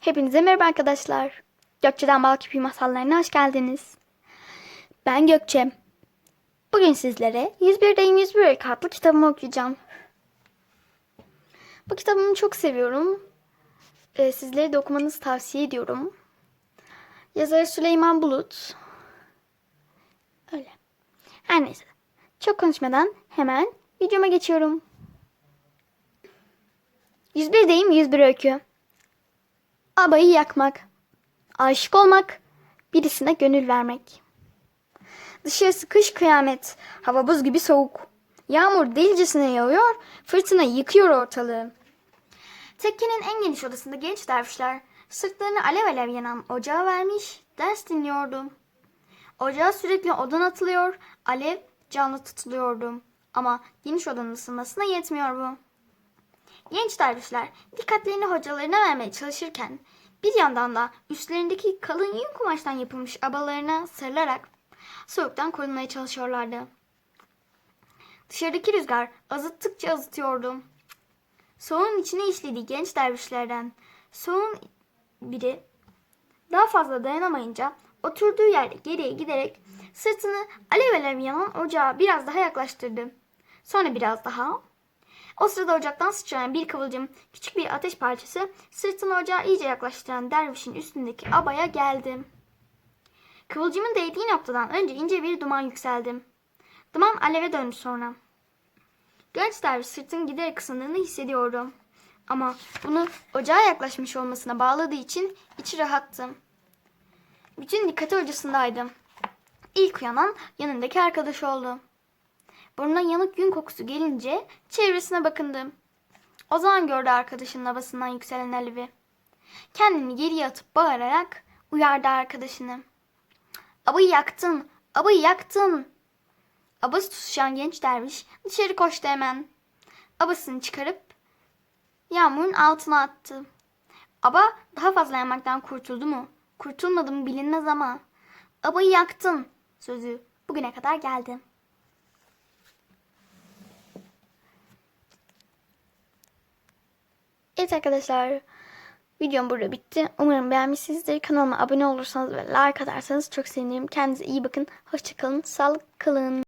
Hepinize merhaba arkadaşlar. Gökçe'den Bal Küpü masallarına hoş geldiniz. Ben Gökçe. Bugün sizlere 101 Deyim 101 Öykü adlı kitabımı okuyacağım. Bu kitabımı çok seviyorum. Ee, sizlere de okumanızı tavsiye ediyorum. Yazarı Süleyman Bulut. Öyle. Her neyse. Çok konuşmadan hemen videoma geçiyorum. 101 Deyim 101 Öykü. Abayı yakmak, aşık olmak, birisine gönül vermek. Dışarısı kış kıyamet, hava buz gibi soğuk. Yağmur delicesine yağıyor, fırtına yıkıyor ortalığı. Tekkenin en geniş odasında genç dervişler sırtlarını alev alev yanan ocağa vermiş, ders dinliyordu. Ocağa sürekli odun atılıyor, alev canlı tutuluyordu. Ama geniş odanın ısınmasına yetmiyor bu. Genç dervişler dikkatlerini hocalarına vermeye çalışırken bir yandan da üstlerindeki kalın yün kumaştan yapılmış abalarına sarılarak soğuktan korunmaya çalışıyorlardı. Dışarıdaki rüzgar azıttıkça azıtıyordu. Soğuğun içine işlediği genç dervişlerden soğuğun biri daha fazla dayanamayınca oturduğu yerde geriye giderek sırtını alev alev yanan ocağa biraz daha yaklaştırdı. Sonra biraz daha, o sırada ocaktan sıçrayan bir kıvılcım, küçük bir ateş parçası sırtını ocağa iyice yaklaştıran dervişin üstündeki abaya geldi. Kıvılcımın değdiği noktadan önce ince bir duman yükseldi. Duman aleve döndü sonra. Genç derviş sırtının giderek ısındığını hissediyordu. Ama bunu ocağa yaklaşmış olmasına bağladığı için içi rahattı. Bütün dikkati hocasındaydı. İlk uyanan yanındaki arkadaş oldu. Burnuna yanık gün kokusu gelince çevresine bakındı. O zaman gördü arkadaşının havasından yükselen alevi. Kendini geriye atıp bağırarak uyardı arkadaşını. Abayı yaktın, abayı yaktın. Abası tutuşan genç derviş dışarı koştu hemen. Abasını çıkarıp yağmurun altına attı. Aba daha fazla yanmaktan kurtuldu mu? Kurtulmadı mı bilinmez ama. Abayı yaktın sözü bugüne kadar geldi. Evet arkadaşlar. Videom burada bitti. Umarım beğenmişsinizdir. Kanalıma abone olursanız ve like atarsanız çok sevinirim. Kendinize iyi bakın. Hoşçakalın. Sağlık kalın.